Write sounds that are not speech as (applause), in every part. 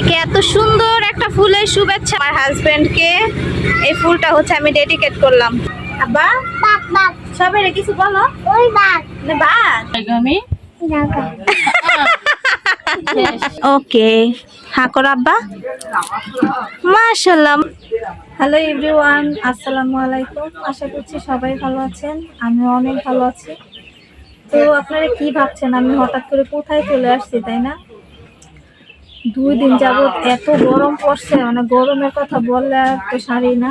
সবাইকে এত সুন্দর একটা ফুলের শুভেচ্ছা। আমার হাজবেন্ডকে এই ফুলটা হচ্ছে আমি ডেডিকেট করলাম। আব্বা বাপ বাপ সবাই কিছু বলো? ওই বাপ না বাদ? আমি (laughs) ওকে। হ্যাঁ করো আব্বা। মাশাল্লাহ হ্যালো এভরিওয়ান আসসালামু আলাইকুম। আশা করছি সবাই ভালো আছেন। আমি অনেক ভালো আছি। তো আপনারা কি ভাবছেন? আমি হঠাৎ করে কোথায় চলে আসছি তাই না? দুই দিন যাবত এত গরম পড়ছে মানে গরমের কথা বললে আর তো সারি না।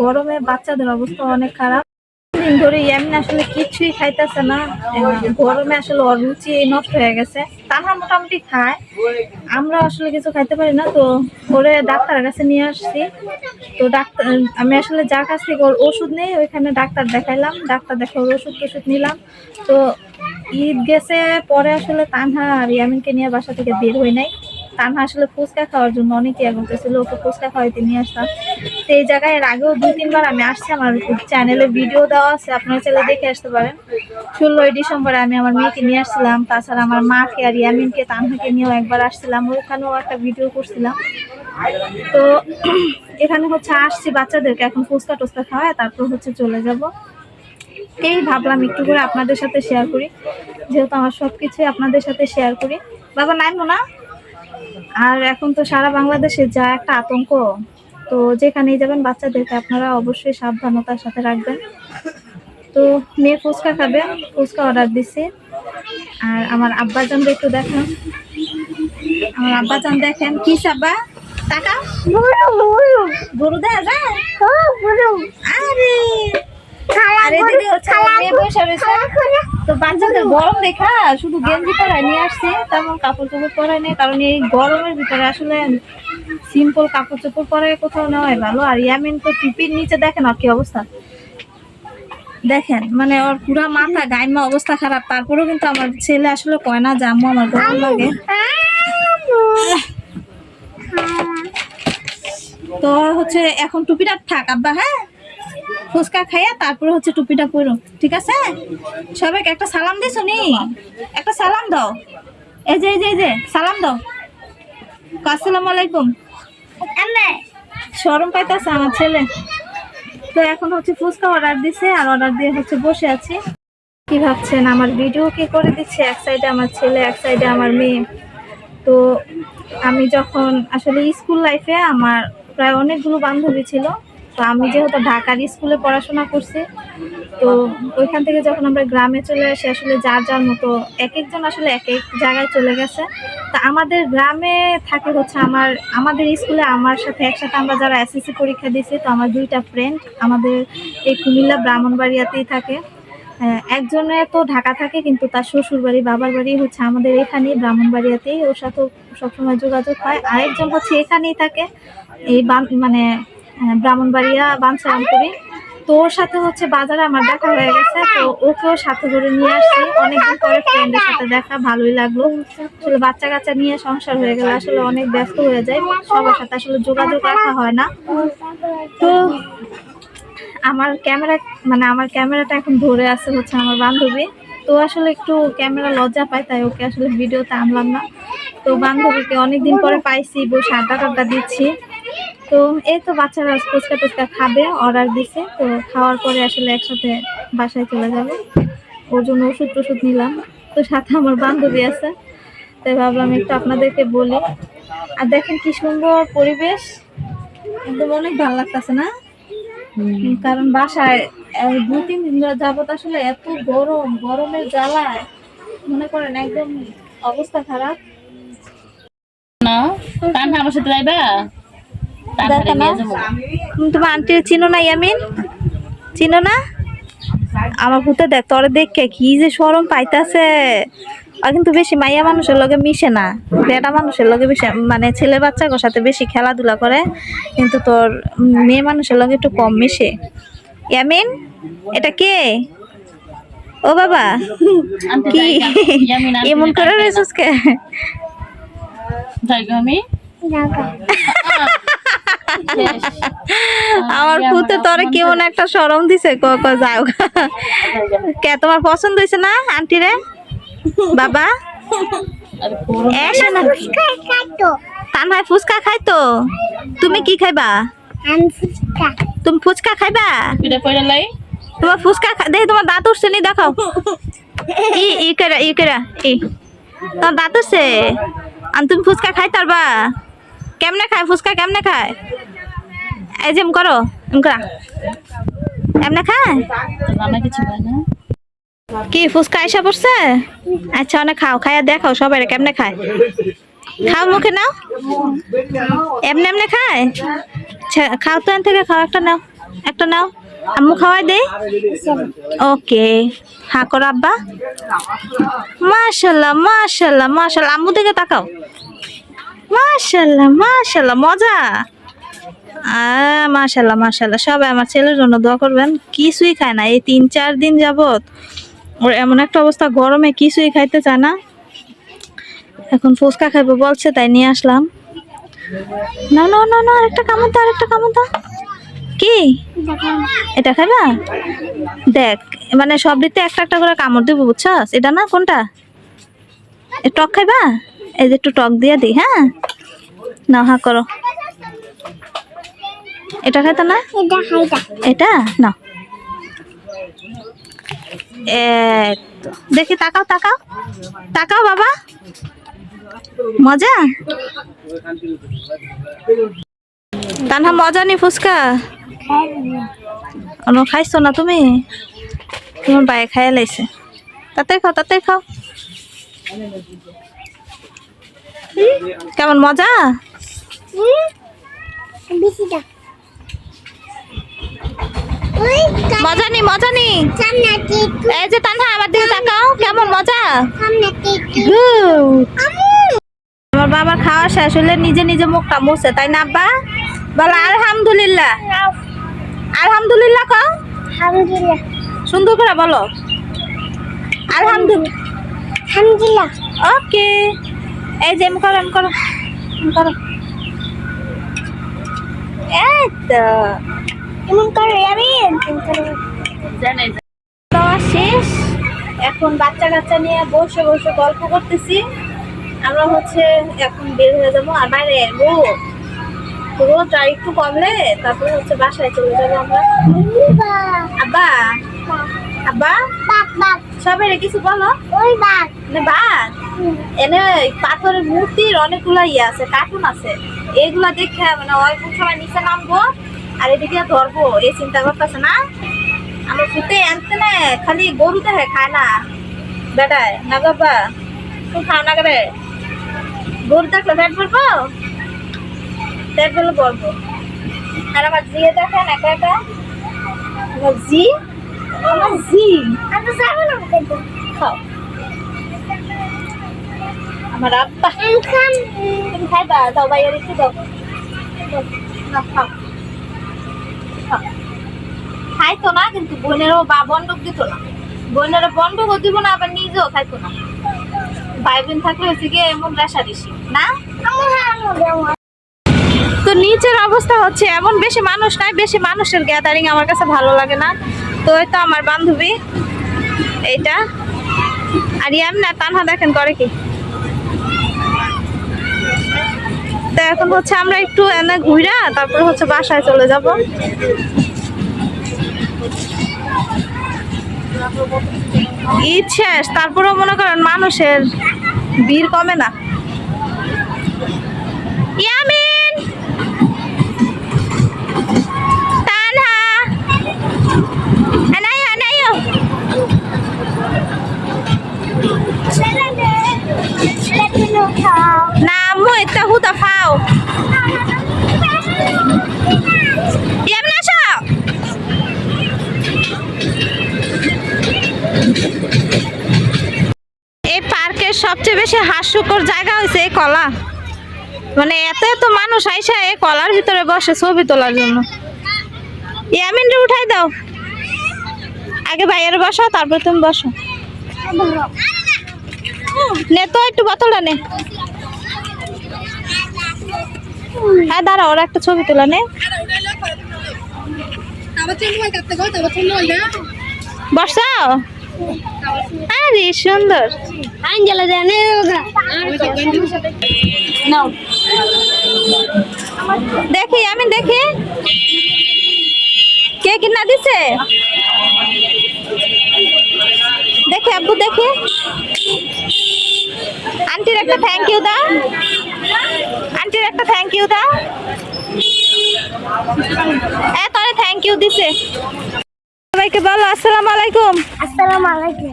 গরমে বাচ্চাদের অবস্থা অনেক খারাপ। দিন ধরে ইয়ামিন আসলে কিছুই খাইতেছে না। গরমে আসলে ওর রুচি নষ্ট হয়ে গেছে। তারা মোটামুটি খায়। আমরা আসলে কিছু খাইতে পারি না, তো ওরে ডাক্তারের কাছে নিয়ে আসছি। তো ডাক্তার, আমি আসলে যার কাছ থেকে ওষুধ নেই, ওইখানে ডাক্তার দেখাইলাম। ডাক্তার দেখে ওর ওষুধ টষুধ নিলাম। তো ঈদ গেছে, পরে আসলে তানহা আর ইয়ামিনকে নিয়ে বাসা থেকে বের হই নাই। তানহা আসলে ফুচকা খাওয়ার জন্য অনেক ইয়া করতেছিল ওকে ফুচকা খাওয়াইতে নিয়ে আসতাম। তো এই জায়গায় এর আগেও দুই, তিনবার আমি আসছি, আমার চ্যানেলে ভিডিও দেওয়া আছে, আপনারা চাইলে দেখে আসতে পারেন। ষোলোই ডিসেম্বরে আমি আমার মেয়েকে নিয়ে আসছিলাম, তাছাড়া আমার মাকে আর ইয়ামিনকে, তানহাকে নিয়েও একবার আসছিলাম, ওখানেও একটা ভিডিও করছিলাম। তো এখানে হচ্ছে আসছি বাচ্চাদেরকে, এখন ফুচকা টোস্কা খাওয়ায়, তারপর হচ্ছে চলে যাব। এই ভাবলাম একটু করে আপনাদের সাথে শেয়ার করি, যেহেতু আমার সব কিছুই আপনাদের সাথে শেয়ার করি। বাবা নাই না আর এখন তো সারা বাংলাদেশে যা একটা আতঙ্ক তো যেখানেই যাবেন বাচ্চাদেরকে আপনারা অবশ্যই সাবধানতার সাথে রাখবেন। তো মেয়ে ফুচকা খাবে ফুচকা অর্ডার দিছি। আর আমার আব্বাজান একটু দেখেন। আমার আব্বাজান দেখেন। কি সাব্বা? টাকা? গরু দেয়া যায়? আরে! খালা আরে দিদি হচ্ছে মেয়ে বসে রয়েছে। তো বাচ্চাদের গরম দেখা শুধু গেঞ্জি পরায় নিয়ে আসছে তেমন কাপড় চোপড় পরায় নেই কারণ এই গরমের ভিতরে আসলে সিম্পল কাপড় চোপড় পরায় কোথাও নেওয়াই ভালো। আর ইয়ামিন তো টুপির নিচে দেখেন আর কি অবস্থা। দেখেন মানে ওর পুরা মাথা গাইমা অবস্থা খারাপ। তারপরেও কিন্তু আমার ছেলে আসলে কয় না আম্মু আমার গরম লাগে। তো হচ্ছে এখন টুপিটা থাক আব্বা হ্যাঁ? ফুচকা খাইয়া তারপরে হচ্ছে টুপিটা পরো ঠিক আছে? সবাইকে একটা সালাম দিছো নি? একটা সালাম দাও। এই যে এই যে এই যে সালাম দাও। আসসালামু আলাইকুম। শরম পাইতেছে আমার ছেলে। তো এখন হচ্ছে ফুচকা অর্ডার দিছে আর অর্ডার দিয়ে হচ্ছে বসে আছি। কি ভাবছেন আমার ভিডিও কি করে দিচ্ছে? এক সাইডে আমার ছেলে এক সাইডে আমার মেয়ে। তো আমি যখন আসলে স্কুল লাইফে আমার প্রায় অনেকগুলো বান্ধবী ছিল। তো আমি যেহেতু ঢাকার স্কুলে পড়াশোনা করছি, তো ওইখান থেকে যখন আমরা গ্রামে চলে আসি, আসলে যার যার মতো এক একজন আসলে এক এক জায়গায় চলে গেছে। তা আমাদের গ্রামে থাকে হচ্ছে আমার, আমাদের স্কুলে আমার সাথে একসাথে আমরা যারা এসএসসি পরীক্ষা দিয়েছি, তো আমার দুইটা ফ্রেন্ড আমাদের এই কুমিল্লা ব্রাহ্মণবাড়িয়াতেই থাকে। একজনে তো ঢাকা থাকে, কিন্তু তার শ্বশুর বাড়ি, বাবার বাড়ি হচ্ছে আমাদের এখানেই, ব্রাহ্মণবাড়িয়াতেই। ওর সাথেও সবসময় যোগাযোগ হয়। আরেকজন হচ্ছে এখানেই থাকে। এই মানে ব্রাহ্মণবাড়িয়া, বাঞ্ছারামপুরি। তো ওর সাথে হচ্ছে বাজারে আমার দেখা হয়ে গেছে, তো ওকেও সাথে করে নিয়ে আসছি। অনেকদিন পরে ফ্রেন্ডের সাথে দেখা, ভালোই লাগল। আসলে বাচ্চা কাচ্চা নিয়ে সংসার হয়ে গেলে আসলে অনেক ব্যস্ত হয়ে যায়। সবার সাথে আসলে যোগাযোগ রাখা হয় না। তো আমার ক্যামেরা মানে আমার ক্যামেরাটা এখন ধরে আছে হচ্ছে আমার বান্ধবী। তো আসলে একটু ক্যামেরা লজ্জা পায়, তাই ওকে আসলে ভিডিওতে আনলাম না। তো বান্ধবীকে অনেকদিন পরে পাইছি, বসে আড্ডা টাড্ডা দিচ্ছি। তো এই তো বাচ্চারা ফুচকা টুচকা খাবে অর্ডার দিছে। তো খাওয়ার পরে আসলে একসাথে বাসায় চলে যাবে। ওর জন্য ওষুধ টষুধ নিলাম। তো সাথে আমার বান্ধবী আছে। তাই ভাবলাম একটু আপনাদেরকে বলি। আর দেখেন কি সুন্দর পরিবেশ। একদম অনেক ভালো লাগতেছে না? কারণ বাসায় দু তিন দিন যাবত আসলে এত গরম গরমের জ্বালায় মনে করেন একদম অবস্থা খারাপ। না? আমার সাথে যাইবা? দেখো না? তুমি তোমার আন্টি চিনো না ইয়ামিন? চিনো না? আমার ভূতে দেখ তোরে দেখে কি যে সরম পাইতাছে। আর কিন্তু বেশি মাইয়া মানুষের লগে মিশে না। বেটা মানুষের লগে বেশি মানে ছেলে বাচ্চার সাথে বেশি খেলাধুলা করে কিন্তু তোর মেয়ে মানুষের লগে একটু কম মিশে। ইয়ামিন এটা কে? ও বাবা কি? এমন করে। রয়েছিস কে? আমি। (laughs) আমার ভূতে তোরে কেমন একটা সরম দিছে ক ক যাও। (laughs) কে তোমার পছন্দ হয়েছে না আন্টি রে? বাবা? আর পুরো এসে না। কাটো তান তানহায় ফুচকা খাই তো তুমি কি খাইবা? তুমি ফুচকা খাইবা? তোমার ফুচকা দেখি তোমার দাঁত উঠছে নি দেখাও। ই ই কেরা ই কেরা ই। তোমার দাঁত উঠছে? আর তুমি ফুচকা খাই তারবা কেমনে খায় ফুচকা কেমনে খায়? এই যে করো এম করা। এমনে খায়? কি ফুচকা আইসা পড়ছে? আচ্ছা অনেক খাও খাইয়া দেখাও সবাই কেমনে খায়। খাও মুখে নাও। এমনি এমনি খায়? আচ্ছা, খাও তো থেকে খাও একটা নাও একটা নাও। আম্মু খাওয়াই দে। ওকে হা করো আব্বা। মাশাল্লাহ মাশাল্লাহ মাশাল্লাহ। আম্মু দিকে তাকাও। মাশাল্লাহ মাশাল্লাহ মজা। মাশাল্লাহ মাশাল্লাহ সবাই আমার ছেলের জন্য দোয়া করবেন। কিছুই খায় না। এই তিন, চার দিন যাবত ওর এমন একটা অবস্থা, গরমে কিছুই খাইতে চায় না। এখন ফুচকা খাইবো বলছে, তাই নিয়ে আসলাম। না না না না আরেকটা কামড় দাও, আরেকটা কামড় দাও। কি? এটা খাইবা? দেখ মানে সব দিতে একটা একটা করে কামড় দিব, বুঝছস? এটা না, কোনটা? টক খাইবা? এই যে একটু টক দিয়ে দিই হ্যাঁ? না হা, করো। এটা খাইতো না এটা না দেখি তাকাও তাকাও। তাকাও বাবা। মজা? তানহা মজা নি ফুচকা? খাইছো না তুমি? তোমার বাইরে খাইয়া লাইছে। তাতে খাও তাতে খাও। কেমন মজা? মজা নি মজা নি এই যে তানহা আমার দিকে তাকাও কেমন মজা. আমার বাবার খাওয়া শেষ হলে নিজে নিজে মুখটা মুছে তাই না আব্বা? বলো আলহামদুলিল্লাহ। আলহামদুলিল্লাহ কও। সুন্দর করে বলো। আলহামদুলিল্লাহ। ওকে। এই যে করো এম করো। করো। এই তো। এমন করে আমি খাওয়া শেষ। এখন বাচ্চা কাচ্চা নিয়ে বসে বসে গল্প করতেছি। আমরা হচ্ছে এখন বের হয়ে যাব। আর বাইরে রোদ। রোদ আর একটু কমলে তারপরে হচ্ছে বাসায় চলে যাব আমরা। আব্বা। আব্বা? সবাই কিছু বলো। ওই বাপ মানে বাদ এনে পাথরের মূর্তির অনেকগুলো ইয়ে আছে কার্টুন আছে। এগুলা দেখে মানে অল্প সময় নিচে নামবো। আর এদিকে ধরবো, এই চিন্তা করতেছে না। আমার ফুটে আনতে না, খালি গরু দেখে খায় না। বেটায়, না বাবা তুই খাও না করে গরু দেখলে পেট ভরবো? পেট ভরলে পড়ব আর আমার জিয়ে দেখেন একা একা। আমার জি আমার জি আমি যাব না খাও। আমার আব্বা। তুমি খাইবা? দাও বাইরে একটু দাও। খাও। খাইতো না, কিন্তু বোনেরও বা বন্ধক দিত না। বোনেরও বন্ধকও দিব না, আবার নিজেও খাইতো না। ভাই বোন থাকলে হচ্ছে গিয়ে এমন রেশারেশি না? তো নিচের অবস্থা হচ্ছে এমন, বেশি মানুষ নাই, বেশি মানুষের গ্যাদারিং আমার কাছে ভালো লাগে না। তো এই তো আমার বান্ধবী, এইটা। আর ইয়াম না, তানহা দেখেন, করে কি? তো এখন হচ্ছে আমরা একটু এনে ঘুরা তারপর হচ্ছে বাসায় চলে যাব। ঈদ শেষ, তারপরেও মনে করেন মানুষের ভিড় কমে না। না, আম্মু এটা হুদা ফাও আসো। এই পার্কের সবচেয়ে বেশি হাস্যকর জায়গা হয়েছে এই কলা। মানে এত এত মানুষ আইসা এই কলার ভিতরে বসে ছবি তোলার জন্য। ইয়ামিনরে উঠাই দাও। আগে ভাইয়ের বসো তারপর তুমি বসো। নে তো একটু বোতলটা নে। হ্যাঁ দাঁড়া ওরা একটা ছবি তোলা নে। বসো। আরে সুন্দর। আঞ্জলা জানে দেখি আমি দেখি। কে কিনা দিছে? দেখি আব্বু দেখি। আন্টির একটা থ্যাংক ইউ দা আন্টির একটা থ্যাংক ইউ দা এ তোরে থ্যাংক ইউ দিছে। সবাইকে বলো আসসালামু আলাইকুম। আসসালামু আলাইকুম।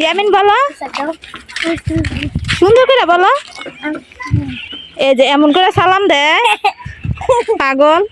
ইয়ামিন বলো। সুন্দর করে বলো। এই যে এমন করে সালাম দে (laughs) পাগল।